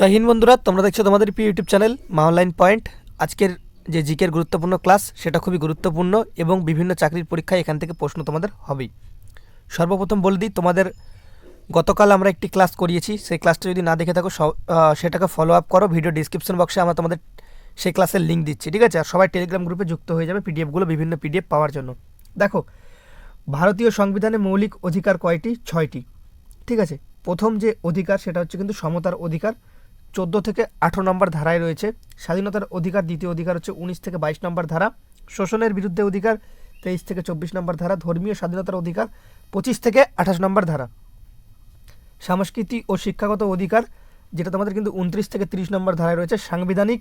জয় বন্ধুরা, তোমরা দেখছ তোমাদের প্রিয় YouTube channel Maa online point. আজকের যে জিকের গুরুত্বপূর্ণ ক্লাস, সেটা খুবই গুরুত্বপূর্ণ এবং বিভিন্ন চাকরির পরীক্ষায় এখান থেকে প্রশ্ন তোমাদের হবেই। সর্বপ্রথম বলে দিই, তোমাদের গতকাল আমরা একটি ক্লাস করিয়েছি। সেই ক্লাসটা যদি না দেখে থাকো সেটাকে ফলো আপ করো। ভিডিও ডিসক্রিপশন বক্সে আমরা তোমাদের সেই ক্লাসের লিঙ্ক দিচ্ছি, ঠিক আছে? আর সবাই টেলিগ্রাম গ্রুপে যুক্ত হয়ে যাবে পিডিএফগুলো বিভিন্ন পিডিএফ পাওয়ার জন্য। দেখো, ভারতীয় সংবিধানে মৌলিক অধিকার কয়টি? ছয়টি, ঠিক আছে? প্রথম যে অধিকার, সেটা হচ্ছে কিন্তু সমতার অধিকার। চোদ্দ থেকে আঠেরো নম্বর ধারায় রয়েছে। স্বাধীনতার অধিকার দ্বিতীয় অধিকার হচ্ছে উনিশ থেকে বাইশ নম্বর ধারা। শোষণের বিরুদ্ধে অধিকার তেইশ থেকে চব্বিশ নম্বর ধারা। ধর্মীয় স্বাধীনতার অধিকার পঁচিশ থেকে আঠাশ নম্বর ধারা। সাংস্কৃতিক ও শিক্ষাগত অধিকার, যেটা তোমাদের কিন্তু উনত্রিশ থেকে তিরিশ নম্বর ধারায় রয়েছে। সাংবিধানিক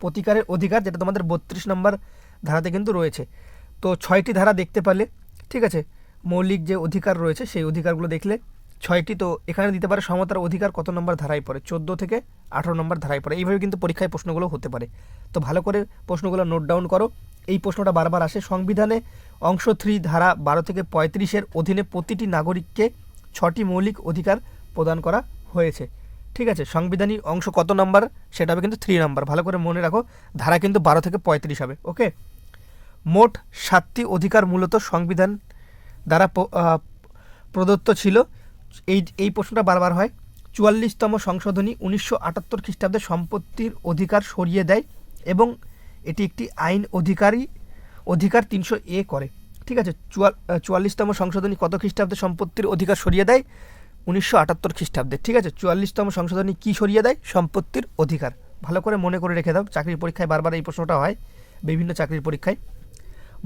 প্রতিকারের অধিকার, যেটা তোমাদের বত্রিশ নম্বর ধারাতে কিন্তু রয়েছে। তো ছয়টি ধারা দেখতে পারলে, ঠিক আছে, মৌলিক যে অধিকার রয়েছে, সেই অধিকারগুলো দেখলে ছয়টি তো এখানে দিতে পারে, সমতার অধিকার কত নম্বর ধারায় পড়ে? চোদ্দ থেকে আঠারো নম্বর ধারায় পড়ে। এইভাবে কিন্তু পরীক্ষায় প্রশ্নগুলো হতে পারে। তো ভালো করে প্রশ্নগুলো নোট ডাউন করো। এই প্রশ্নটা বারবার আসে। সংবিধানে অংশ থ্রি ধারা বারো থেকে পঁয়ত্রিশের অধীনে প্রতিটি নাগরিককে ছটি মৌলিক অধিকার প্রদান করা হয়েছে। ঠিক আছে? সাংবিধানিক অংশ কত নাম্বার? সেটা হবে কিন্তু থ্রি নাম্বার। ভালো করে মনে রাখো। ধারা কিন্তু বারো থেকে পঁয়ত্রিশ হবে। ওকে মোট সাতটি অধিকার মূলত সংবিধান দ্বারা প্রদত্ত ছিল। এই এই প্রশ্নটা বারবার হয়। চুয়াল্লিশতম সংশোধনী উনিশশো আটাত্তর খ্রিস্টাব্দে সম্পত্তির অধিকার সরিয়ে দেয় এবং এটি একটি আইন অধিকারী, অধিকার তিনশো এ করে। ঠিক আছে? চুয়াল্লিশতম সংশোধনী কত খ্রিস্টাব্দে সম্পত্তির অধিকার সরিয়ে দেয়? উনিশশো আটাত্তর খ্রিস্টাব্দে। ঠিক আছে? চুয়াল্লিশতম সংশোধনী কী সরিয়ে দেয়? সম্পত্তির অধিকার। ভালো করে মনে করে রেখে দাও। চাকরির পরীক্ষায় বারবার এই প্রশ্নটা হয়, বিভিন্ন চাকরির পরীক্ষায়।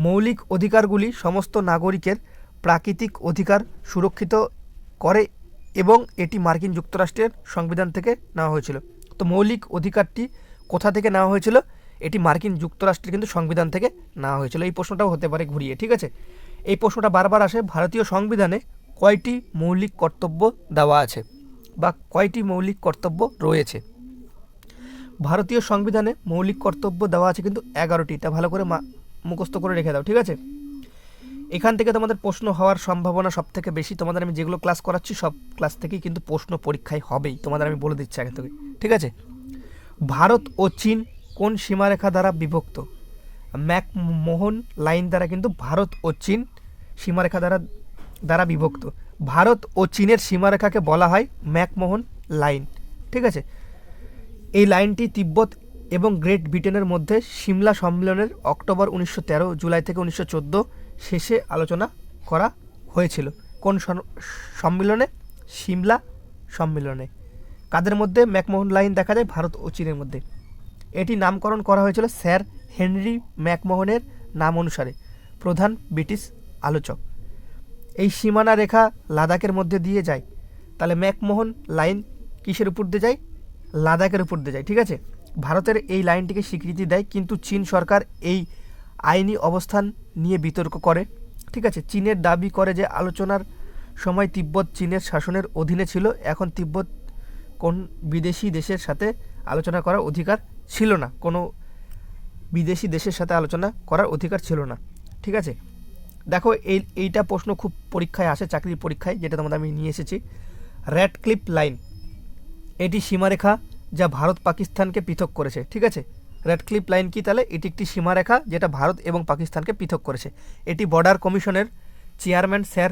মৌলিক অধিকারগুলি সমস্ত নাগরিকের প্রাকৃতিক অধিকার, সুরক্ষিত করে এবং এটি মার্কিন যুক্তরাষ্ট্রের সংবিধান থেকে নেওয়া হয়েছিল। তো মৌলিক অধিকারটি কোথা থেকে নেওয়া হয়েছিল? এটি মার্কিন যুক্তরাষ্ট্রের কিন্তু সংবিধান থেকে নেওয়া হয়েছিল। এই প্রশ্নটাও হতে পারে ঘুরিয়ে, ঠিক আছে? এই প্রশ্নটা বারবার আসে, ভারতীয় সংবিধানে কয়টি মৌলিক কর্তব্য দেওয়া আছে বা কয়টি মৌলিক কর্তব্য রয়েছে? ভারতীয় সংবিধানে মৌলিক কর্তব্য দেওয়া আছে কিন্তু এগারোটি। এটা ভালো করে মুখস্থ করে রেখে দাও, ঠিক আছে? এখান থেকে তোমাদের প্রশ্ন হওয়ার সম্ভাবনা সব থেকে বেশি। তোমাদের আমি যেগুলো ক্লাস করাচ্ছি, সব ক্লাস থেকেই কিন্তু প্রশ্ন পরীক্ষায় হবেই। তোমাদের আমি বলে দিচ্ছি আগে থেকে। ঠিক আছে? ভারত ও চীন কোন সীমারেখা দ্বারা বিভক্ত? ম্যাকমোহন লাইন দ্বারা কিন্তু ভারত ও চীন সীমারেখা দ্বারা দ্বারা বিভক্ত। ভারত ও চীনের সীমারেখাকে বলা হয় ম্যাকমোহন লাইন। ঠিক আছে? এই লাইনটি তিব্বত এবং গ্রেট ব্রিটেনের মধ্যে সিমলা সম্মেলনের অক্টোবর উনিশশো তেরো, জুলাই থেকে উনিশশো চোদ্দ শেষে আলোচনা করা হয়েছিল। কোন সম্মেলনে? সিমলা সম্মেলনে। কাদের মধ্যে? ম্যাকমোহন লাইন দেখা যায় ভারত ও চীনের মধ্যে। এটি নামকরণ করা হয়েছিল স্যার হেনরি ম্যাকমোহনের নাম অনুসারে। প্রধান ব্রিটিশ আলোচক। এই সীমানা রেখা লাদাখের মধ্যে দিয়ে যায়। তাহলে ম্যাকমোহন লাইন কিসের উপর দিয়ে যায়? লাদাখের উপর দিয়ে যায়, ঠিক আছে? ভারতের এই লাইনটিকে স্বীকৃতি দেয় কিন্তু চীন সরকার এই আইনি অবস্থান নিয়ে বিতর্ক করে। ঠিক আছে, চীনের দাবি করে যে আলোচনার সময় তিব্বত চীনের শাসনের অধীনে ছিল, এখন তিব্বত কোন বিদেশি দেশের সাথে আলোচনা করার অধিকার ছিল না। কোনো বিদেশি দেশের সাথে আলোচনা করার অধিকার ছিল না। ঠিক আছে, দেখো এই, এইটা প্রশ্ন খুব পরীক্ষায় আসে, চাকরির পরীক্ষায়, যেটা তোমাদের আমি নিয়ে এসেছি। র্যাড ক্লিপ লাইন এটি সীমারেখা যা ভারত পাকিস্তানকে পৃথক করেছে। ঠিক আছে রেড ক্লিপ লাইন কি তাহলে? এটি একটি সীমারেখা যেটা ভারত এবং পাকিস্তানকে পৃথক করেছে। এটি বর্ডার কমিশনের চেয়ারম্যান স্যার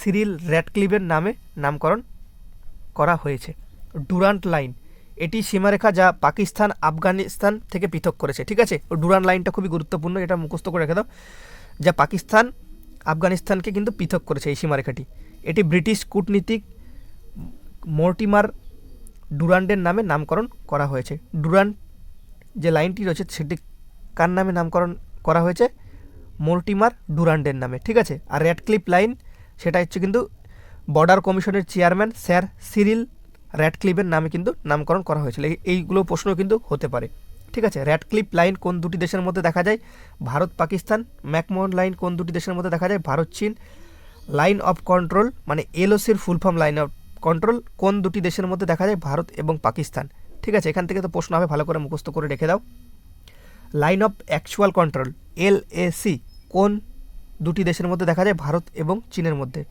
সিরিল র্যাডক্লিফের নামে নামকরণ করা হয়েছে। ডুরান্ট লাইন এটি সীমারেখা যা পাকিস্তান, আফগানিস্তান থেকে পৃথক করেছে, ঠিক আছে? ডুরান্ট লাইনটা খুবই গুরুত্বপূর্ণ, এটা মুখস্থ করে রেখে দাও। যা পাকিস্তান, আফগানিস্তানকে কিন্তু পৃথক করেছে এই সীমারেখাটি। এটি ব্রিটিশ কূটনীতিক মর্টিমার ডুরান্ডের নামে নামকরণ করা হয়েছে। ডুরান্ড যে লাইনটি রয়েছে সেটি কার নামে নামকরণ করা হয়েছে? মর্টিমার ডুরান্ডের নামে, ঠিক আছে? আর রেড ক্লিপ লাইন, সেটা হচ্ছে কিন্তু বর্ডার কমিশনের চেয়ারম্যান স্যার সিরিল র্যাডক্লিপের নামে কিন্তু নামকরণ করা হয়েছিল। এই- এইগুলো প্রশ্ন কিন্তু হতে পারে, ঠিক আছে? র্যাডক্লিপ লাইন কোন দুটি দেশের মধ্যে দেখা যায়? ভারত, পাকিস্তান। ম্যাকমোহন লাইন কোন দুটি দেশের মধ্যে দেখা যায়? ভারত, চীন। লাইন অফ কন্ট্রোল মানে এলওসির full form line of control, কোন দুটি দেশের মধ্যে দেখা যায়? ভারত এবং পাকিস্তান। ঠিক আছে এখান থেকে তো প্রশ্ন হবে ভালো করে মুখস্থ করে রেখে দাও। Line of actual control L AC কোন দুটি দেশের মধ্যে দেখা যায়? ভারত এবং চীনের মধ্যে।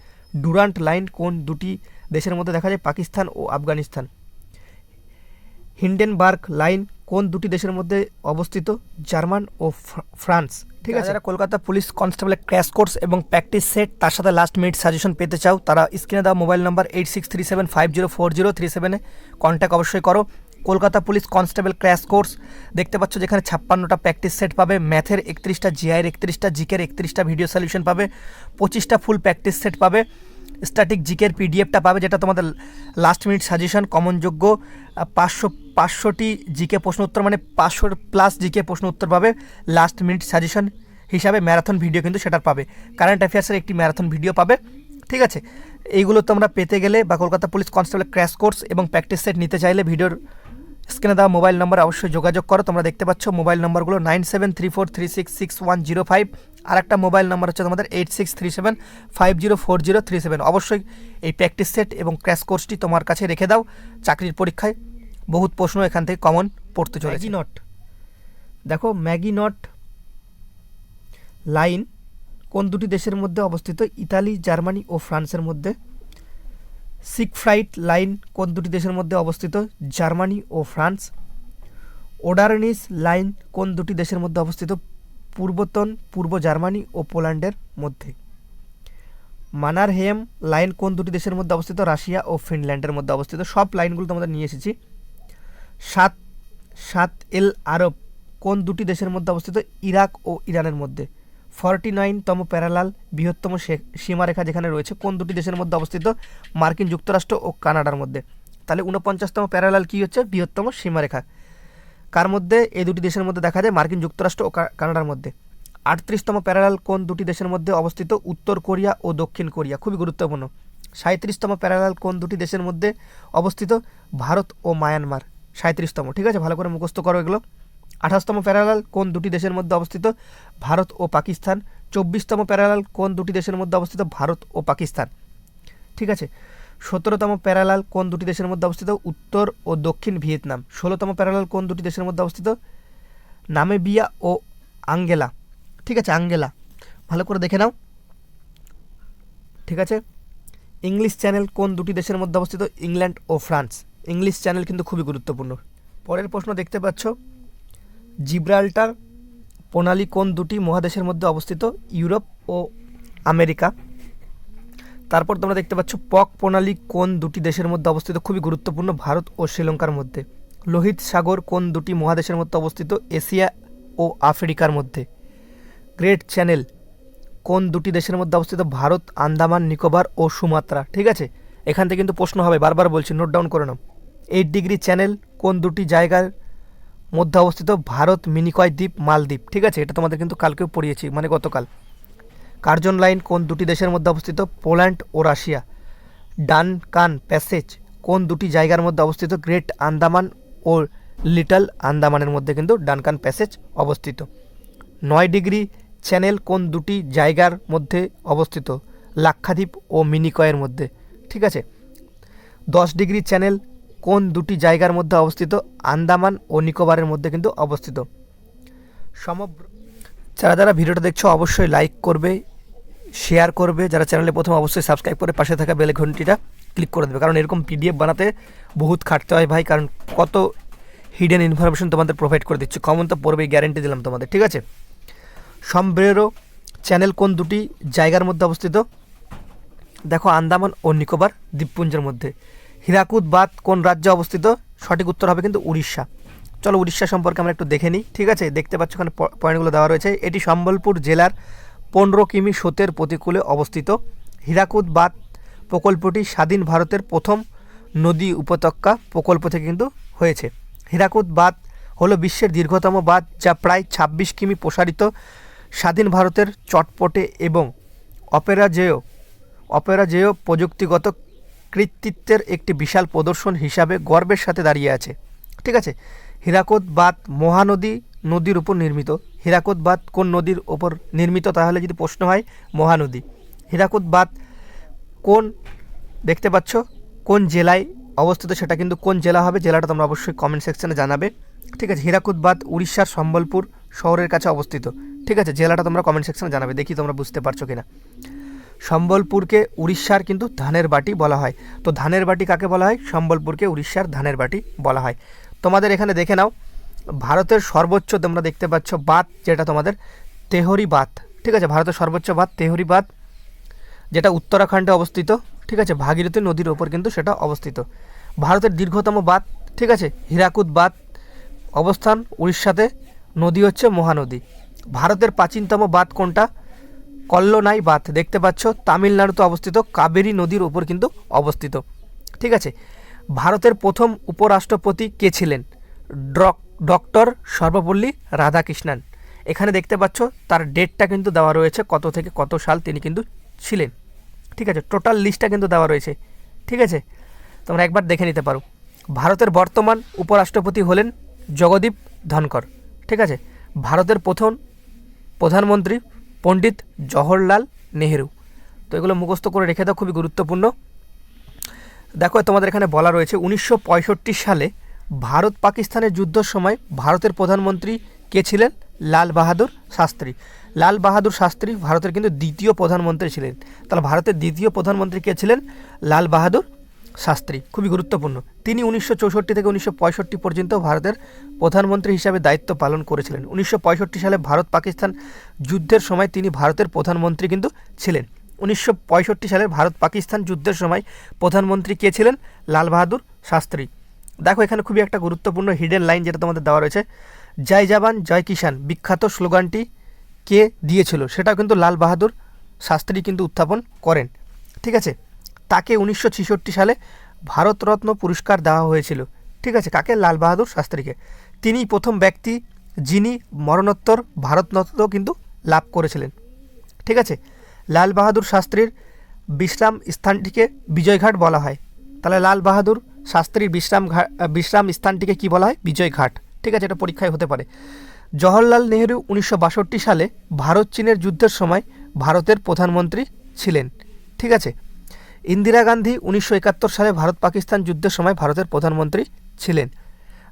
ডুরান্ট লাইন কোন দুটি দেশের মধ্যে দেখা যায়? পাকিস্তান ও আফগানিস্তান। হিন্ডেনবার্গ লাইন কোন দুটি দেশের মধ্যে অবস্থিত? জার্মান ও ফ্রান্স। ঠিক আছে? যারা কলকাতা পুলিশ কনস্টেবলের ক্র্যাশ কোর্স এবং প্র্যাকটিস সেট তার সাথে লাস্ট মিনিট সাজেশন পেতে চাও তারা স্ক্রিনে দেওয়া mobile number eight six three seven five zero four zero three সেভেনে কন্ট্যাক্ট অবশ্যই করো। Kolkata police constable crash course. দেখতে পাচ্ছ যেখানে ছাপ্পান্নটা প্র্যাকটিস সেট পাবে, ম্যাথের একত্রিশটা, জিআইয়ের একত্রিশটা, জিকের একত্রিশটা ভিডিও সলিউশন পাবে, পঁচিশটা ফুল প্র্যাকটিস সেট পাবে, স্ট্যাটিক জিকের পিডিএফটা পাবে, যেটা তোমাদের লাস্ট মিনিট সাজেশন কমনযোগ্য পাঁচশো, পাঁচশোটি জিকে প্রশ্ন উত্তর মানে পাঁচশোর প্লাস জিকে প্রশ্ন উত্তর পাবে লাস্ট মিনিট সাজেশন হিসাবে ম্যারাথন ভিডিও কিন্তু সেটার পাবে। কারেন্ট অ্যাফেয়ার্সের একটি ম্যারাথন ভিডিও পাবে, ঠিক আছে? এইগুলো তোমরা পেতে গেলে বা Kolkata police constable crash course এবং প্র্যাকটিস সেট নিতে চাইলে ভিডিওর স্ক্রিনে দেওয়া মোবাইল নাম্বার অবশ্যই যোগাযোগ করো। তোমরা দেখতে পাচ্ছ mobile নম্বরগুলো nine seven three four three six six one zero five. আর একটা মোবাইল নাম্বার হচ্ছে তোমাদের eight six three seven five zero four zero three seven. অবশ্যই এই প্র্যাকটিস সেট এবং ক্র্যাশ কোর্সটি তোমার কাছে রেখে দাও। চাকরির পরীক্ষায় বহুত প্রশ্ন এখান থেকে কমন পড়তে চলে ম্যাগি নট। দেখো ম্যাগি নট লাইন কোন দুটি দেশের মধ্যে অবস্থিত? ইতালি, জার্মানি ও ফ্রান্সের মধ্যে। সিকফ্রাইট লাইন কোন দুটি দেশের মধ্যে অবস্থিত? জার্মানি ও ফ্রান্স। ওডারনিস লাইন কোন দুটি দেশের মধ্যে অবস্থিত? পূর্বতন, পূর্ব জার্মানি ও পোল্যান্ডের মধ্যে। মানারহেম লাইন কোন দুটি দেশের মধ্যে অবস্থিত? রাশিয়া ও ফিনল্যান্ডের মধ্যে অবস্থিত। সব লাইনগুলো তোমাদের নিয়ে এসেছি। সাত সাত এল আরব কোন দুটি দেশের মধ্যে অবস্থিত? ইরাক ও ইরানের মধ্যে। ফর্টি নাইনতম প্যারালাল বৃহত্তম সীমারেখা যেখানে রয়েছে, কোন দুটি দেশের মধ্যে অবস্থিত? মার্কিন যুক্তরাষ্ট্র ও কানাডার মধ্যে। তাহলে উনপঞ্চাশতম প্যারালাল কী হচ্ছে? বৃহত্তম সীমারেখা। কার মধ্যে? এই দুটি দেশের মধ্যে দেখা যায়, মার্কিন যুক্তরাষ্ট্র ও কানাডার মধ্যে। আটত্রিশতম প্যারালাল কোন দুটি দেশের মধ্যে অবস্থিত? উত্তর কোরিয়া ও দক্ষিণ কোরিয়া। খুবই গুরুত্বপূর্ণ। সাঁত্রিশতম প্যারালাল কোন দুটি দেশের মধ্যে অবস্থিত? ভারত ও মায়ানমার। সাঁত্রিশতম ঠিক আছে? ভালো করে মুখস্থ করো এগুলো। আঠাশতম প্যারালাল কোন দুটি দেশের মধ্যে অবস্থিত? ভারত ও পাকিস্তান। চব্বিশতম প্যারালাল কোন দুটি দেশের মধ্যে অবস্থিত? ভারত ও পাকিস্তান। ঠিক আছে? সতেরোতম প্যারালাল কোন দুটি দেশের মধ্যে অবস্থিত? উত্তর ও দক্ষিণ ভিয়েতনাম। ষোলোতম প্যারালাল কোন দুটি দেশের মধ্যে অবস্থিত? নামেবিয়া ও আঙ্গেলা। ঠিক আছে, আঙ্গেলা। ভালো করে দেখে নাও। ঠিক আছে? ইংলিশ চ্যানেল কোন দুটি দেশের মধ্যে অবস্থিত? ইংল্যান্ড ও ফ্রান্স। ইংলিশ চ্যানেল কিন্তু খুবই গুরুত্বপূর্ণ। পরের প্রশ্ন দেখতে পাচ্ছ। জিব্রাল্টার প্রণালী কোন দুটি মহাদেশের মধ্যে অবস্থিত? ইউরোপ ও আমেরিকা। তারপর তোমরা দেখতে পাচ্ছ পক প্রণালী কোন দুটি দেশের মধ্যে অবস্থিত? খুবই গুরুত্বপূর্ণ ভারত ও শ্রীলঙ্কার মধ্যে। লোহিত সাগর কোন দুটি মহাদেশের মধ্যে অবস্থিত? এশিয়া ও আফ্রিকার মধ্যে। গ্রেট চ্যানেল কোন দুটি দেশের মধ্যে অবস্থিত? ভারত, আন্দামান, নিকোবর ও সুমাত্রা। ঠিক আছে? এখান থেকে কিন্তু প্রশ্ন হবে, বারবার বলছি নোট ডাউন করে নাও। এইট ডিগ্রি চ্যানেল কোন দুটি জায়গার মধ্যে অবস্থিত ভারত মিনিকয় দ্বীপ মালদ্বীপ, ঠিক আছে? এটা তোমাদের কিন্তু কালকেও পড়িয়েছি মানে গতকাল। কার্জন লাইন কোন দুটি দেশের মধ্যে অবস্থিত পোল্যান্ড ও রাশিয়া। ডানকান প্যাসেজ কোন দুটি জায়গার মধ্যে অবস্থিত? গ্রেট আন্দামান ও লিটল আন্দামানের মধ্যে কিন্তু ডানকান প্যাসেজ অবস্থিত। নয় ডিগ্রি চ্যানেল কোন দুটি জায়গার মধ্যে অবস্থিত? লাক্ষাদ্বীপ ও মিনিকয়ের মধ্যে, ঠিক আছে? দশ ডিগ্রি চ্যানেল কোন দুটি জায়গার মধ্যে অবস্থিত? আন্দামান ও নিকোবরের মধ্যে কিন্তু অবস্থিত। সমগ্র যারা যারা ভিডিওটা দেখছ, অবশ্যই লাইক করবে শেয়ার করবে। যারা চ্যানেলে প্রথম, অবশ্যই সাবস্ক্রাইব করে পাশে থাকা বেল ঘন্টিটা ক্লিক করে দেবে। কারণ এরকম পিডিএফ বানাতে বহুত খাটতে হয় ভাই। কারণ কত হিডেন ইনফরমেশন তোমাদের প্রোভাইড করে দিচ্ছে। কমন তো পড়বেই গ্যারেন্টি দিলাম তোমাদের, ঠিক আছে? সম্ব্রেরো চ্যানেল কোন দুটি জায়গার মধ্যে অবস্থিত? দেখো, আন্দামান ও নিকোবর দ্বীপপুঞ্জের মধ্যে। হীরাকুদ বাদ কোন রাজ্যে অবস্থিত? সঠিক উত্তর হবে কিন্তু উড়িষ্যা। চলো উড়িষ্যা সম্পর্কে আমরা একটু দেখে নিই। ঠিক আছে? দেখতে পাচ্ছ ওখানে পয়েন্টগুলো দেওয়া রয়েছে। এটি সম্বলপুর জেলার পনেরো কিমি স্রোতের প্রতিকূলে অবস্থিত। হীরাকুদ বাদ প্রকল্পটি স্বাধীন ভারতের প্রথম নদী উপত্যকা প্রকল্প থেকে কিন্তু হয়েছে। হীরাকুদ বাঁধ হলো বিশ্বের দীর্ঘতম বাঁধ যা প্রায় ছাব্বিশ কিমি প্রসারিত, স্বাধীন ভারতের চটপটে এবং অপেরাজেয় অপেরাজেয় প্রযুক্তিগত কৃতিত্বের একটি বিশাল প্রদর্শন হিসাবে গর্বের সাথে দাঁড়িয়ে আছে। ঠিক আছে? হীরাকুদ বাঁধ মহানদী নদীর উপর নির্মিত। হীরাকুদ বাঁধ কোন নদীর ওপর নির্মিত, তাহলে যদি প্রশ্ন হয়, মহানদী। হীরাকুদ বাঁধ কোন, দেখতে পাচ্ছ? কোন জেলায় অবস্থিত সেটা কিন্তু কোন জেলা হবে, জেলাটা তোমরা অবশ্যই কমেন্ট সেকশনে জানাবে। ঠিক আছে? হীরাকুদ বাঁধ উড়িষ্যার সম্বলপুর শহরের কাছে অবস্থিত। ঠিক আছে? জেলাটা তোমরা কমেন্ট সেকশনে জানাবে, দেখি তোমরা বুঝতে পারছ কিনা। সম্বলপুরকে উড়িষ্যার কিন্তু ধানের বাটি বলা হয়। তো ধানের বাটি কাকে বলা হয়? সম্বলপুরকে উড়িষ্যার ধানের বাটি বলা হয়। তোমাদের এখানে দেখে নাও, ভারতের সর্বোচ্চ তোমরা দেখতে পাচ্ছ বাঁধ, যেটা তোমাদের তেহরি বাঁধ, ঠিক আছে? ভারতের সর্বোচ্চ বাঁধ, তেহরি বাঁধ, যেটা উত্তরাখণ্ডে অবস্থিত, ঠিক আছে? ভাগীরথী নদীর ওপর কিন্তু সেটা অবস্থিত। ভারতের দীর্ঘতম বাঁধ, ঠিক আছে? হীরাকুদ বাঁধ, অবস্থান উড়িষ্যাতে, নদী হচ্ছে মহানদী। ভারতের প্রাচীনতম বাঁধ কোনটা? কল্লনাই বাঁধ। দেখতে পাচ্ছ, তামিলনাড়ুতে অবস্থিত কাবেরী নদীর উপর কিন্তু অবস্থিত। ঠিক আছে? ভারতের প্রথম উপরাষ্ট্রপতি কে ছিলেন? Doc doctor Sarvepalli Radhakrishnan. এখানে দেখতে পাচ্ছ, তার ডেটটা কিন্তু দেওয়া রয়েছে কত থেকে কত সাল তিনি কিন্তু ছিলেন। ঠিক আছে? টোটাল লিস্টটা কিন্তু দেওয়া রয়েছে। ঠিক আছে? তোমরা একবার দেখে নিতে পারো। ভারতের বর্তমান উপরাষ্ট্রপতি হলেন জগদীপ ধনকর ঠিক আছে? ভারতের প্রথম প্রধানমন্ত্রী পণ্ডিত জওহরলাল নেহেরু। তো এগুলো মুখস্থ করে রেখে দাও, খুবই গুরুত্বপূর্ণ। দেখো, তোমাদের এখানে বলা রয়েছে, উনিশশো পঁয়ষট্টি সালে ভারত পাকিস্তানের যুদ্ধের সময় ভারতের প্রধানমন্ত্রী কে ছিলেন? লাল বাহাদুর শাস্ত্রী। লাল বাহাদুর শাস্ত্রী ভারতের কিন্তু দ্বিতীয় প্রধানমন্ত্রী ছিলেন। তাহলে ভারতের দ্বিতীয় প্রধানমন্ত্রী কে ছিলেন? লাল বাহাদুর শাস্ত্রী, খুবই গুরুত্বপূর্ণ। তিনি উনিশশো চৌষট্টি থেকে উনিশশো পঁয়ষট্টি পর্যন্ত ভারতের প্রধানমন্ত্রী হিসাবে দায়িত্ব পালন করেছিলেন। উনিশশো পঁয়ষট্টি সালে ভারত পাকিস্তান যুদ্ধের সময় তিনি ভারতের প্রধানমন্ত্রী কিন্তু ছিলেন। উনিশশো সালের ভারত পাকিস্তান যুদ্ধের সময় প্রধানমন্ত্রী কে ছিলেন? লাল বাহাদুর শাস্ত্রী। দেখো, এখানে খুবই একটা গুরুত্বপূর্ণ হিডেন লাইন যেটা তোমাদের দেওয়া রয়েছে। জয় জওয়ান, জয় কিষান বিখ্যাত স্লোগানটি কে দিয়েছিল? সেটাও কিন্তু লাল বাহাদুর শাস্ত্রী কিন্তু উত্থাপন করেন। ঠিক আছে? তাকে উনিশশো ছেষট্টি সালে ভারতরত্ন পুরস্কার দেওয়া হয়েছিল। ঠিক আছে, কাকে? লাল বাহাদুর শাস্ত্রীকে। তিনি প্রথম ব্যক্তি যিনি মরণোত্তর ভারতরত্ন কিন্তু লাভ করেছিলেন। ঠিক আছে, লাল বাহাদুর শাস্ত্রীর বিশ্রাম স্থানটিকে বিজয়ঘাট বলা হয়। তাহলে লাল বাহাদুর শাস্ত্রীর বিশ্রাম ঘাট বিশ্রাম স্থানটিকে কি বলা হয়? বিজয়ঘাট। ঠিক আছে, এটা পরীক্ষায় হতে পারে। জওহরলাল নেহেরু উনিশশো সালে ভারত চীনের যুদ্ধের সময় ভারতের প্রধানমন্ত্রী ছিলেন। ঠিক আছে ইন্দিরা গান্ধী উনিশশো একাত্তর সালে ভারত পাকিস্তান যুদ্ধের সময় ভারতের প্রধানমন্ত্রী ছিলেন।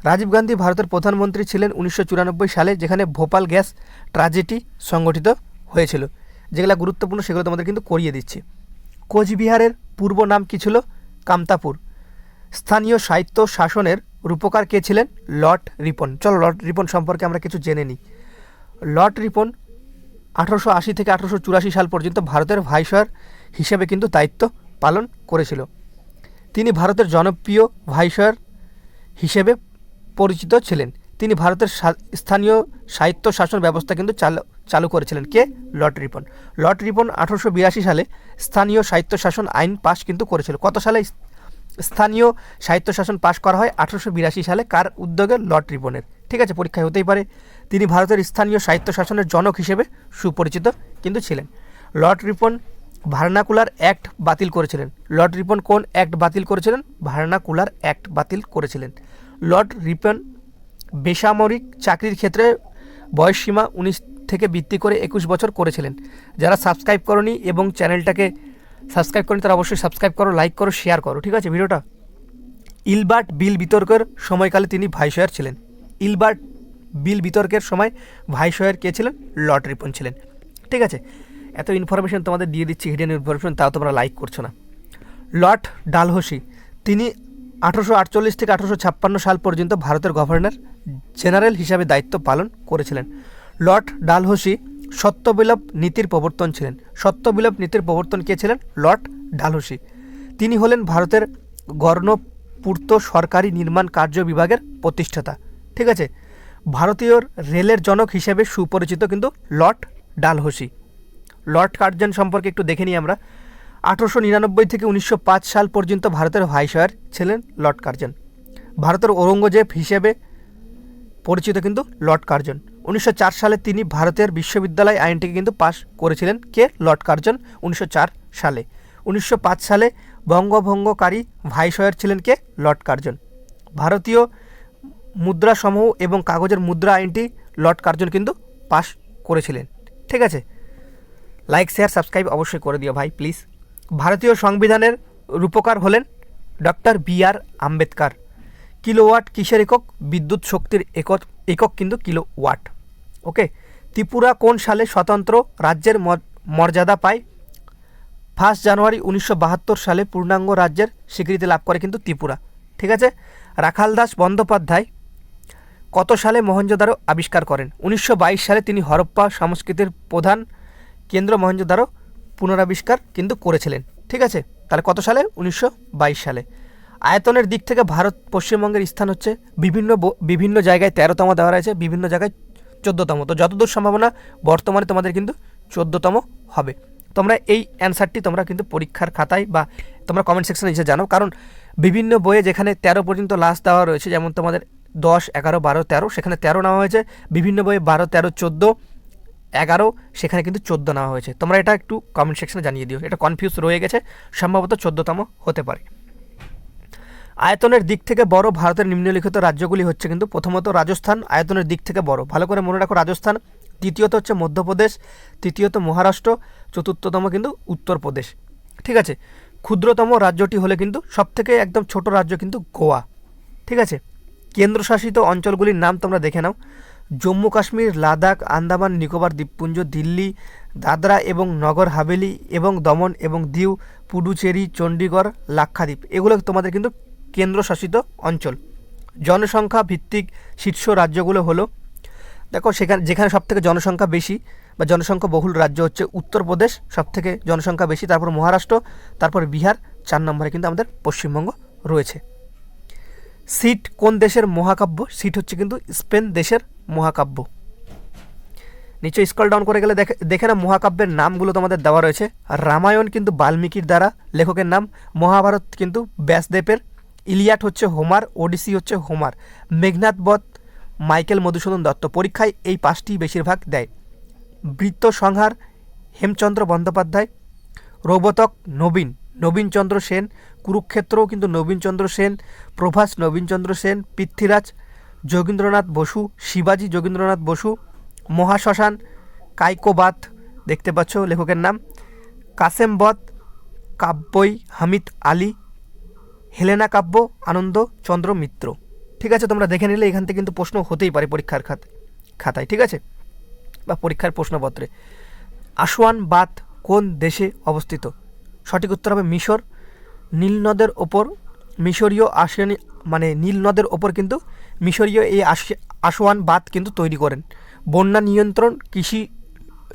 রাজীব গান্ধী ভারতের প্রধানমন্ত্রী ছিলেন উনিশশো চুরানব্বই সালে, যেখানে ভোপাল গ্যাস ট্রাজেডি সংগঠিত হয়েছিল, যেগুলো গুরুত্বপূর্ণ সেগুলো তোমাদের কিন্তু করিয়ে দিচ্ছি। কোচবিহারের পূর্ব নাম কী ছিল? কামতাপুর। স্থানীয় সাহিত্য শাসনের রূপকার কে ছিলেন? Lord Ripon. চলো লর্ড রিপন সম্পর্কে আমরা কিছু জেনে নিই। লর্ড রিপন আঠারোশো আশি থেকে আঠারোশো চুরাশি সাল পর্যন্ত ভারতের ভাইসরয় হিসেবে কিন্তু দায়িত্ব পালন করেছিল। তিনি ভারতের জনপ্রিয় ভাইসরয় হিসেবে পরিচিত ছিলেন। তিনি ভারতের স্থানীয় সাহিত্য শাসন ব্যবস্থা কিন্তু চালু চালু করেছিলেন। কে? Lord Ripon. লর্ড রিপন আঠারোশো বিরাশি সালে স্থানীয় সাহিত্য শাসন আইন পাশ কিন্তু করেছিল। কত সালে স্থানীয় সাহিত্য শাসন পাশ করা হয়? আঠারোশো বিরাশি সালে। কার উদ্যোগে? লর্ড রিপনের। ঠিক আছে, পরীক্ষায় হতেই পারে। তিনি ভারতের স্থানীয় সাহিত্য শাসনের জনক হিসেবে সুপরিচিত কিন্তু ছিলেন। লর্ড রিপন ভার্নাকুলার অ্যাক্ট বাতিল করেছিলেন। লর্ড রিপন কোন অ্যাক্ট বাতিল করেছিলেন? ভার্নাকুলার অ্যাক্ট বাতিল করেছিলেন। লর্ড রিপন বেসামরিক চাকরির ক্ষেত্রে বয়সসীমা উনিশ থেকে বৃত্তি করে একুশ বছর করেছিলেন। যারা সাবস্ক্রাইব করনি এবং চ্যানেলটাকে সাবস্ক্রাইব করেন, তারা অবশ্যই সাবস্ক্রাইব করো, লাইক করো, শেয়ার করো। ঠিক আছে, ভিডিওটা? ইলবার্ট বিল বিতর্কের সময়কালে তিনি ভাইসয়ার ছিলেন। ইলবার্ট বিল বিতর্কের সময় ভাইসয়ার কে ছিলেন? লর্ড রিপন ছিলেন। ঠিক আছে এত ইনফরমেশন তোমাদের দিয়ে দিচ্ছি হিডেন ইনফরমেশন তাও তোমরা লাইক করছ না। লর্ড ডালহসি, তিনি আঠারোশো আটচল্লিশ থেকে আঠারোশো ছাপ্পান্ন সাল পর্যন্ত ভারতের গভর্নর জেনারেল হিসাবে দায়িত্ব পালন করেছিলেন। লর্ড ডালহসি সত্যবিলোপ নীতির প্রবর্তন ছিলেন। সত্যবিলোপ নীতির প্রবর্তন কে ছিলেন? Lord Dalhousie. তিনি হলেন ভারতের গর্ণপূর্ত সরকারি নির্মাণ কার্য বিভাগের প্রতিষ্ঠাতা। ঠিক আছে? ভারতীয় রেলের জনক হিসেবে সুপরিচিত কিন্তু লর্ড ডালহসি। লর্ড কার্জন সম্পর্কে একটু দেখে নিই আমরা। আঠারোশো নিরানব্বই থেকে উনিশশো পাঁচ সাল পর্যন্ত ভারতের ভাইসরয় ছিলেন লর্ড কার্জন। ভারতের ঔরঙ্গজেব হিসেবে পরিচিত কিন্তু লর্ড কার্জন। উনিশশো চার সালে তিনি ভারতের বিশ্ববিদ্যালয় আইনটিকে কিন্তু পাশ করেছিলেন কে? লর্ড কার্জন, উনিশশো চার সালে। উনিশশো পাঁচ সালে বঙ্গভঙ্গকারী ভাইসরয় ছিলেন কে? Lord Curzon. ভারতীয় মুদ্রাসমূহ এবং কাগজের মুদ্রা আইনটি লর্ড কার্জন কিন্তু পাশ করেছিলেন। ঠিক আছে? লাইক শেয়ার সাবস্ক্রাইব অবশ্যই করে দিও ভাই প্লিজ ভারতীয় সংবিধানের রূপকার হলেন doctor B R Ambedkar. Kilowatt কিসের একক? বিদ্যুৎ শক্তির একক একক কিন্তু কিলো ওয়াট ওকে ত্রিপুরা কোন সালে স্বতন্ত্র রাজ্যের মর- মর্যাদা পায়? ফার্স্ট জানুয়ারি উনিশশো বাহাত্তর সালে পূর্ণাঙ্গ রাজ্যের স্বীকৃতি লাভ করে কিন্তু ত্রিপুরা। ঠিক আছে? রাখালদাস বন্দ্যোপাধ্যায় কত সালে মহেঞ্জোদারো আবিষ্কার করেন? উনিশশো বাইশ সালে তিনি হরপ্পা সংস্কৃতির প্রধান কেন্দ্র মহেঞ্জোদারো পুনরাবিষ্কার কিন্তু করেছিলেন। ঠিক আছে? তাহলে কত সালে? উনিশশো বাইশ সালে। আয়তনের দিক থেকে ভারত পশ্চিমবঙ্গের স্থান হচ্ছে বিভিন্ন বিভিন্ন জায়গায় তেরোতম দেওয়া রয়েছে, বিভিন্ন জায়গায় চোদ্দোতম। তো যতদূর সম্ভাবনা, বর্তমানে তোমাদের কিন্তু চোদ্দোতম হবে। তোমরা এই অ্যান্সারটি তোমরা কিন্তু পরীক্ষার খাতায় বা তোমরা কমেন্ট সেকশনে এসে জানো কারণ বিভিন্ন বইয়ে যেখানে তেরো পর্যন্ত লাস্ট দেওয়া রয়েছে, যেমন তোমাদের দশ, এগারো, বারো, তেরো, সেখানে তেরো নেওয়া হয়েছে। বিভিন্ন বইয়ে বারো, তেরো, চোদ্দ এগারো, সেখানে কিন্তু চোদ্দ নেওয়া হয়েছে। তোমরা এটা একটু কমেন্ট সেকশনে জানিয়ে দিও। এটা কনফিউজ রয়ে গেছে, সম্ভবত চোদ্দোতম হতে পারে। আয়তনের দিক থেকে বড় ভারতের নিম্নলিখিত রাজ্যগুলি হচ্ছে কিন্তু প্রথমত রাজস্থান, আয়তনের দিক থেকে বড়। ভালো করে মনে রাখো রাজস্থান তৃতীয়ত হচ্ছে মধ্যপ্রদেশ, তৃতীয়ত মহারাষ্ট্র, চতুর্থতম কিন্তু উত্তরপ্রদেশ। ঠিক আছে? ক্ষুদ্রতম রাজ্যটি হলে কিন্তু সবথেকে একদম ছোট রাজ্য কিন্তু গোয়া। ঠিক আছে? কেন্দ্রশাসিত অঞ্চলগুলির নাম তোমরা দেখে নাও। জম্মু কাশ্মীর, লাদাখ, আন্দামান, নিকোবর, দ্বীপপুঞ্জ, দিল্লি, দাদরা এবং নগর হাভেলি এবং দমন এবং দিউ, পুডুচেরি, চণ্ডীগড়, লাক্ষাদ্বীপ। এগুলো তোমাদের কিন্তু কেন্দ্রশাসিত অঞ্চল। জনসংখ্যা ভিত্তিক শীর্ষ রাজ্যগুলো হলো, দেখো সেখানে, যেখানে সবথেকে জনসংখ্যা বেশি বা জনসংখ্যা বহুল রাজ্য হচ্ছে উত্তরপ্রদেশ সবথেকে জনসংখ্যা বেশি তারপর মহারাষ্ট্র, তারপর বিহার, চার নম্বরে কিন্তু আমাদের পশ্চিমবঙ্গ রয়েছে। সিট কোন দেশের মহাকাব্য? সিট হচ্ছে কিন্তু স্পেন দেশের মহাকাব্য। নিচে স্কল ডাউন করে গেলে দেখে দেখে না মহাকাব্যের নামগুলো তোমাদের দেওয়া রয়েছে। রামায়ণ কিন্তু বাল্মীকির দ্বারা লেখকের নাম। মহাভারত কিন্তু ব্যাসদেবের। ইলিয়াট হচ্ছে হোমার, ওডিসি হচ্ছে হোমার। মেঘনাথ বধ, মাইকেল মধুসূদন দত্ত পরীক্ষায় এই পাঁচটি বেশিরভাগ দেয়। বৃত্ত সংহার, হেমচন্দ্র বন্দ্যোপাধ্যায়, রৌবতক, নবীন। নবীনচন্দ্র সেন, কুরুক্ষেত্রও কিন্তু নবীনচন্দ্র সেন, প্রভাস নবীনচন্দ্র সেন, পৃথ্বীরাজ যোগীন্দ্রনাথ বসু, শিবাজি যোগীন্দ্রনাথ বসু, মহাশ্মশান কাইকোবাত দেখতে পাচ্ছ লেখকের নাম কাসেমবধ কাব্যই হামিদ আলী, হেলেনা কাব্য, আনন্দ চন্দ্র মিত্র। ঠিক আছে, তোমরা দেখে নিলে এখান থেকে কিন্তু প্রশ্ন হতেই পারে পরীক্ষার খাত, খাতায়, ঠিক আছে? বা পরীক্ষার প্রশ্নপত্রে। আসওয়ান বাত কোন দেশে অবস্থিত? সঠিক উত্তর হবে মিশর। নীল নদের ওপর, মিশরীয় আসিয়ানি মানে নীল নদের ওপর কিন্তু মিশরীয় এই আস- আসওয়ান বাঁধ কিন্তু তৈরি করেন। বন্যা নিয়ন্ত্রণ, কৃষি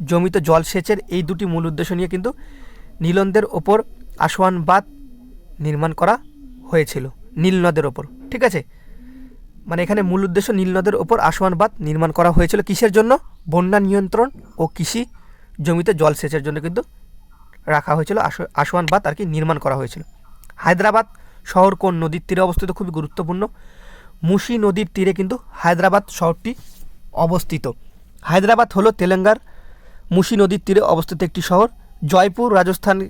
জমিতে জলসেচের এই দুটি মূল উদ্দেশ্য নিয়ে কিন্তু নীলন্দের ওপর আসওয়ান বাঁধ নির্মাণ করা হয়েছিল, নীল নদের ওপর। ঠিক আছে? মানে এখানে মূল উদ্দেশ্য নীল নদের ওপর আসওয়ান বাঁধ নির্মাণ করা হয়েছিল। কিসের জন্য? বন্যা নিয়ন্ত্রণ ও কৃষি জমিতে জলসেচের জন্য কিন্তু রাখা হয়েছিল, আস- আসওয়ান বাঁধ আর কি নির্মাণ করা হয়েছিল। হায়দ্রাবাদ শহর কোন নদীর তীরে অবস্থিত খুবই গুরুত্বপূর্ণ। মুসি নদীর তীরে কিন্তু হায়দ্রাবাদ শহরটি অবস্থিত। হায়দ্রাবাদ হলো তেলেঙ্গার মুসি নদীর তীরে অবস্থিত একটি শহর। জয়পুর রাজস্থান,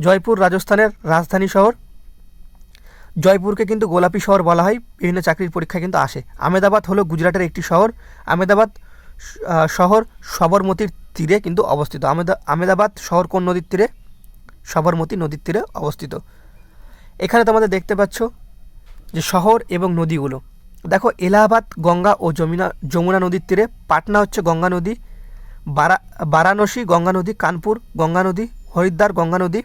জয়পুর রাজস্থানের রাজধানী শহর। জয়পুরকে কিন্তু গোলাপি শহর বলা হয়, বিভিন্ন চাকরির পরীক্ষায় কিন্তু আসে। আমেদাবাদ হলো গুজরাটের একটি শহর। আমেদাবাদ শহর সবরমতীর তীরে কিন্তু অবস্থিত। আমেদা আমেদাবাদ শহর কোন নদীর তীরে? সবরমতী নদীর তীরে অবস্থিত। এখানে তোমাদের দেখতে পাচ্ছ যে শহর এবং নদীগুলো। দেখো, এলাহাবাদ, গঙ্গা ও যমুনা যমুনা নদীর তীরে, পাটনা হচ্ছে গঙ্গা নদী, বারা বারাণসী গঙ্গা নদী, কানপুর গঙ্গা নদী, হরিদ্বার গঙ্গা নদী,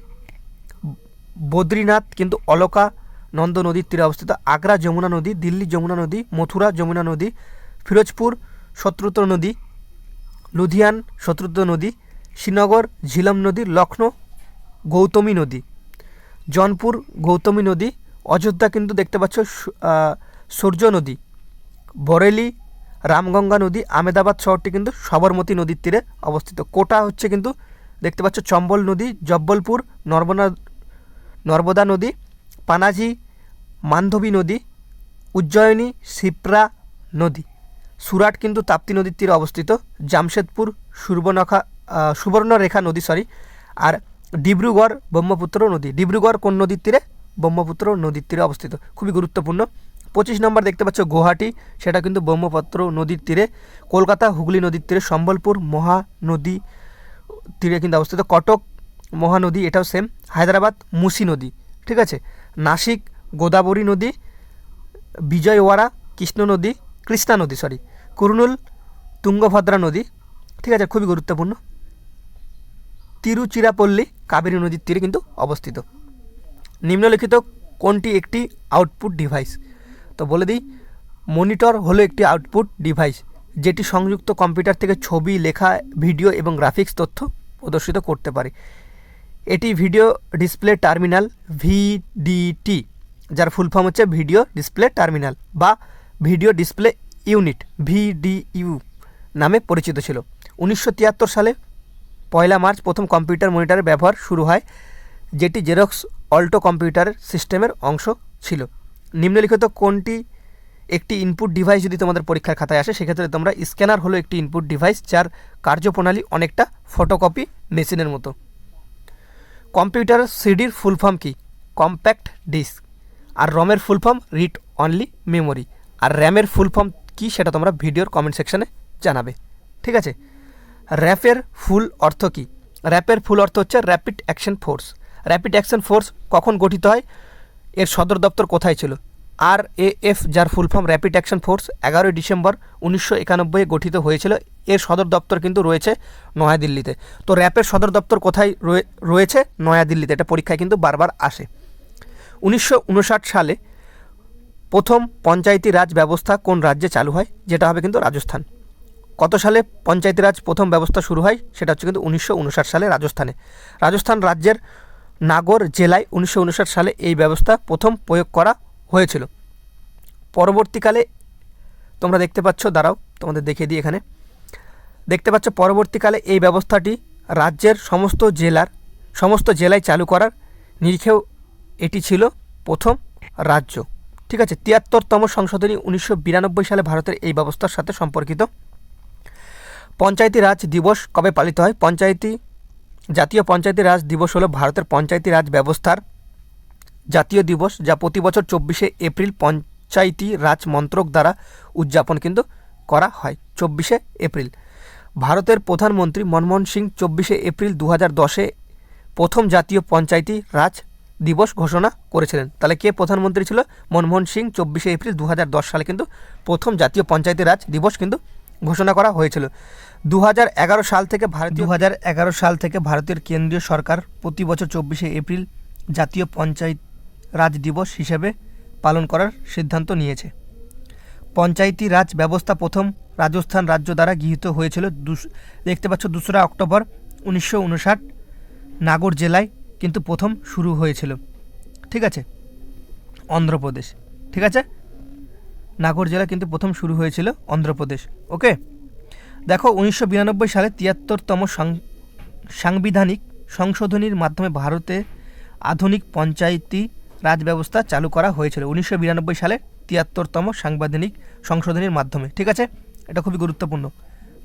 বদ্রীনাথ কিন্তু অলকা নন্দ নদীর তীরে অবস্থিত। আগ্রা যমুনা নদী, দিল্লি যমুনা নদী, মথুরা যমুনা নদী, ফিরোজপুর শত্রুত নদী লুধিয়ান, শত্রুত নদী, শ্রীনগর, ঝিলম নদী, লখনৌ, গৌতমী নদী। জনপুর, গৌতমী নদী, অযোধ্যা কিন্তু দেখতে পাচ্ছ সূর্য নদী। বরেলি, রামগঙ্গা নদী আমেদাবাদ শহরটি কিন্তু সবরমতী নদীর তীরে অবস্থিত। কোটা হচ্ছে কিন্তু দেখতে পাচ্ছ চম্বল নদী, জব্বলপুর, নর্মদা নর্মদা নদী, পানাজি, মান্ধবী নদী, উজ্জয়িনী, শিপ্রা নদী। সুরাট কিন্তু তাপ্তি নদীর তীরে অবস্থিত, জামশেদপুর, সুবর্ণখা সুবর্ণরেখা নদী সরি আর ডিব্রুগড় ব্রহ্মপুত্র নদী। ডিব্রুগড় কোন নদীর তীরে? ব্রহ্মপুত্র নদীর তীরে অবস্থিত। খুবই গুরুত্বপূর্ণ। পঁচিশ নম্বর দেখতে পাচ্ছ গুয়াহাটি, সেটা কিন্তু ব্রহ্মপুত্র নদীর তীরে। কলকাতা, হুগলি নদীর তীরে। সম্বলপুর মহানদী তীরে কিন্তু অবস্থিত। কটক মহানদী এটাও সেম হায়দ্রাবাদ, মুসি নদী, ঠিক আছে? নাসিক, গোদাবরী নদী, বিজয়ওয়াড়া, কৃষ্ণ নদী কৃষ্ণা নদী সরি কুরনুল তুঙ্গভদ্রা নদী, ঠিক আছে, খুবই গুরুত্বপূর্ণ। তিরুচিরাপল্লী কাবেরী নদীর তীরে কিন্তু অবস্থিত। নিম্নলিখিত কোনটি একটি আউটপুট ডিভাইস তো বলে দিই মনিটর হলো একটি আউটপুট ডিভাইস যেটি সংযুক্ত কম্পিউটার থেকে ছবি, লেখা ভিডিও এবং গ্রাফিক্স তথ্য প্রদর্শিত করতে পারে। এটি ভিডিও ডিসপ্লে টার্মিনাল ভিডিটি যার ফুল ফর্ম হচ্ছে ভিডিও ডিসপ্লে টার্মিনাল বা ভিডিও ডিসপ্লে ইউনিট, ভিডিইউ, নামে পরিচিত ছিল। উনিশশো তিয়াত্তর সালে পয়লা মার্চ প্রথম কম্পিউটার মনিটরের ব্যবহার শুরু হয়, যেটি জেরক্স অল্টো কম্পিউটার সিস্টেমের অংশ ছিল। নিম্নলিখিত কোনটি একটি ইনপুট ডিভাইস যদি তোমাদের পরীক্ষার খাতায় আসে, সেক্ষেত্রে তোমরা স্ক্যানার হলো একটি ইনপুট ডিভাইস, যার কার্যপ্রণালী অনেকটা ফটোকপি মেশিনের মতো। কম্পিউটার সিডির ফুল ফর্ম কি? Compact disc. আর রমের full form, read only memory. আর র্যামের ফুল ফর্ম কী সেটা তোমরা ভিডিওর কমেন্ট সেকশানে জানাবে। ঠিক আছে? র্যাপের ফুল অর্থ কী? র্যাপের ফুল অর্থ হচ্ছে rapid action force rapid action force কখন গঠিত হয়? এর সদর দপ্তর কোথায় ছিল? আর এ এফ যার full form rapid action force এগারোই ডিসেম্বর উনিশশো একানব্বই গঠিত হয়েছিল। এর সদর দপ্তর কিন্তু রয়েছে নয়াদিল্লিতে। তো র্যাপের সদর দপ্তর কোথায় রয়ে- রয়েছে? নয়াদিল্লিতে। এটা পরীক্ষায় কিন্তু বারবার আসে। উনিশশো উনষাট সালে প্রথম পঞ্চায়েতি রাজ ব্যবস্থা কোন রাজ্যে চালু হয়? যেটা হবে কিন্তু রাজস্থান। কত সালে পঞ্চায়েতি রাজ প্রথম ব্যবস্থা শুরু হয়? সেটা হচ্ছে কিন্তু উনিশশো উনষাট সালে রাজস্থানে। রাজস্থান রাজ্যের নাগর জেলায় উনিশশো উনষাট সালে এই ব্যবস্থা প্রথম প্রয়োগ করা হয়েছিল। পরবর্তীকালে তোমরা দেখতে পাচ্ছ, দাঁড়াও, তোমাদের দেখিয়ে দিই এখানে। দেখতে পাচ্ছ, পরবর্তীকালে এই ব্যবস্থাটি রাজ্যের সমস্ত জেলার, সমস্ত জেলায় চালু করার নিরিখেও এটি ছিল প্রথম রাজ্য। ঠিক আছে, তিয়াত্তরতম সংশোধনী উনিশশো বিরানব্বই সালে ভারতের এই ব্যবস্থার সাথে সম্পর্কিত। পঞ্চায়েতি রাজ দিবস কবে পালিত হয়? পঞ্চায়েতি, জাতীয় পঞ্চায়েতি রাজ দিবস হলো ভারতের পঞ্চায়েতি রাজ ব্যবস্থার জাতীয় দিবস, যা প্রতি বছর চব্বিশে এপ্রিল পঞ্চায়েতি রাজ মন্ত্রক দ্বারা উদযাপন কিন্তু করা হয়, চব্বিশে এপ্রিল। ভারতের প্রধানমন্ত্রী মনমোহন সিং চব্বিশে এপ্রিল দু হাজার দশে প্রথম জাতীয় পঞ্চায়েতি রাজ দিবস ঘোষণা করেছিলেন। তাহলে কে প্রধানমন্ত্রী ছিল? মনমোহন সিং, চব্বিশে এপ্রিল দু হাজার দশ সালে কিন্তু প্রথম জাতীয় পঞ্চায়েতি রাজ দিবস কিন্তু ঘোষণা করা হয়েছিল। দু হাজার এগারো সাল থেকে ভারতীয় দু হাজার এগারো সাল থেকে ভারতের কেন্দ্রীয় সরকার প্রতি বছর চব্বিশে এপ্রিল জাতীয় পঞ্চায়েত রাজ দিবস হিসেবে পালন করার সিদ্ধান্ত নিয়েছে। পঞ্চায়েতি রাজ ব্যবস্থা প্রথম রাজস্থান রাজ্য দ্বারা গৃহীত হয়েছিল দেখতে পাচ্ছ দোসরা অক্টোবর উনিশশো উনষাট, নাগর জেলায় কিন্তু প্রথম শুরু হয়েছিল। ঠিক আছে? অন্ধ্রপ্রদেশ। ঠিক আছে? নাগর জেলা কিন্তু প্রথম শুরু হয়েছিল অন্ধ্রপ্রদেশ। ওকে দেখো, উনিশশো বিরানব্বই সালে তিয়াত্তরতম সাংবিধানিক সংশোধনীর মাধ্যমে ভারতে আধুনিক পঞ্চায়েতি রাজ ব্যবস্থা চালু করা হয়েছিল। উনিশশো বিরানব্বই সালে তিয়াত্তরতম সাংবিধানিক সংশোধনীর মাধ্যমে। ঠিক আছে? এটা খুবই গুরুত্বপূর্ণ।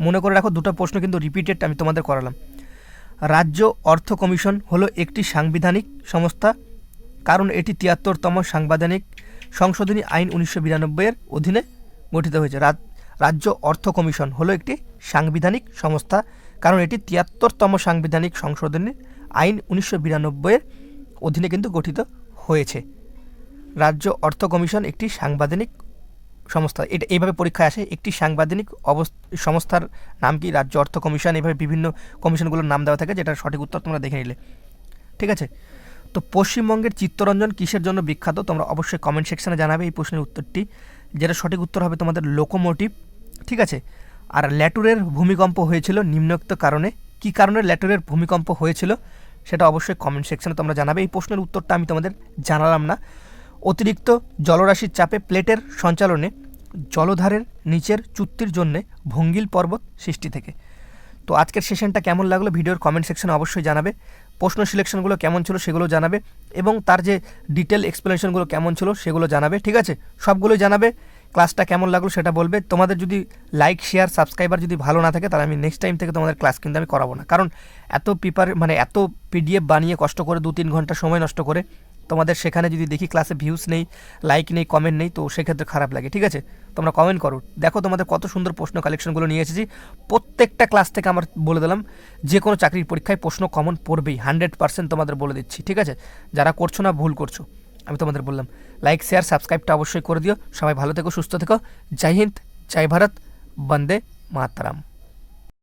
মনে করে রাখো, দুটো প্রশ্ন কিন্তু রিপিটেড আমি তোমাদের করালাম। রাজ্য অর্থ কমিশন হলো একটি সাংবিধানিক সংস্থা। কারণ এটি তিয়াত্তরতম সাংবিধানিক সংশোধনী আইন উনিশশো বিরানব্বইয়ের অধীনে গঠিত হয়েছে। রাজ্য অর্থ কমিশন হলো একটি সাংবিধানিক সংস্থা। কারণ এটি তিয়াত্তরতম সাংবিধানিক সংশোধনী আইন উনিশশো বিরানব্বইয়ের অধীনে কিন্তু গঠিত হয়েছে। রাজ্য অর্থ কমিশন একটি সাংবিধানিক সংস্থা। এটা এইভাবে পরীক্ষায় আসে, একটি সাংবিধানিক সংস্থার নাম কি? রাজ্য অর্থ কমিশন, এভাবে বিভিন্ন কমিশনগুলোর নাম দেওয়া থাকে, যেটার সঠিক উত্তর তোমরা দেখে নিলে। ঠিক আছে? তো পশ্চিমবঙ্গের চিত্তরঞ্জন কিসের জন্য বিখ্যাত? তোমরা অবশ্যই কমেন্ট সেকশনে জানাবে এই প্রশ্নের উত্তরটি। যেটা সঠিক উত্তর হবে তোমাদের লোকোমোটিভ ঠিক আছে? আর ল্যাটুরের ভূমিকম্প হয়েছিল নিম্নোক্ত কারণে। কি কারণে ল্যাটুরের ভূমিকম্প হয়েছিল? সেটা অবশ্যই কমেন্ট সেকশনে তোমরা জানাবে। এই প্রশ্নের উত্তরটা আমি তোমাদের জানালাম না। অতিরিক্ত জলরাশির চাপে প্লেটের সঞ্চালনে জলধারের নিচের চুক্তির জন্যে ভঙ্গিল পর্বত সৃষ্টি থেকে। তো আজকের সেশনটা কেমন লাগল ভিডিওর কমেন্ট সেকশনে অবশ্যই জানাবে। প্রশ্ন সিলেকশনগুলো কেমন ছিল সেগুলো জানাবে এবং তার যে ডিটেল এক্সপ্লেনেশনগুলো কেমন ছিল সেগুলো জানাবে, ঠিক আছে? সবগুলোই জানাবে ক্লাসটা কেমন লাগল সেটা বলবে। তোমাদের যদি লাইক শেয়ার সাবস্ক্রাইবার যদি ভালো না থাকে তাহলে আমি নেক্সট টাইম থেকে তোমাদের ক্লাস কিন্তু আমি করাবো না। কারণ এত পেপার মানে এত পিডিএফ বানিয়ে কষ্ট করে দু তিন ঘণ্টা সময় নষ্ট করে তোমাদের সেখানে যদি দেখি ক্লাসে ভিউস নেই লাইক নেই কমেন্ট নেই, তো সেক্ষেত্রে খারাপ লাগে, ঠিক আছে? তোমরা কমেন্ট করো। দেখো তোমাদের কত সুন্দর প্রশ্ন কালেকশনগুলো নিয়ে এসেছি। প্রত্যেকটা ক্লাস থেকে আমার বলে দিলাম, যে কোনো চাকরির পরীক্ষায় প্রশ্ন কমন পড়বেই হান্ড্রেড পার্সেন্ট তোমাদের বলে দিচ্ছি, ঠিক আছে? যারা করছ না, ভুল করছ, আমি তোমাদের বললাম। লাইক শেয়ার সাবস্ক্রাইবটা অবশ্যই করে দিও। সবাই ভালো থেকো, সুস্থ থেকো। জয় হিন্দ, জয় ভারত, বন্দে মাতারাম।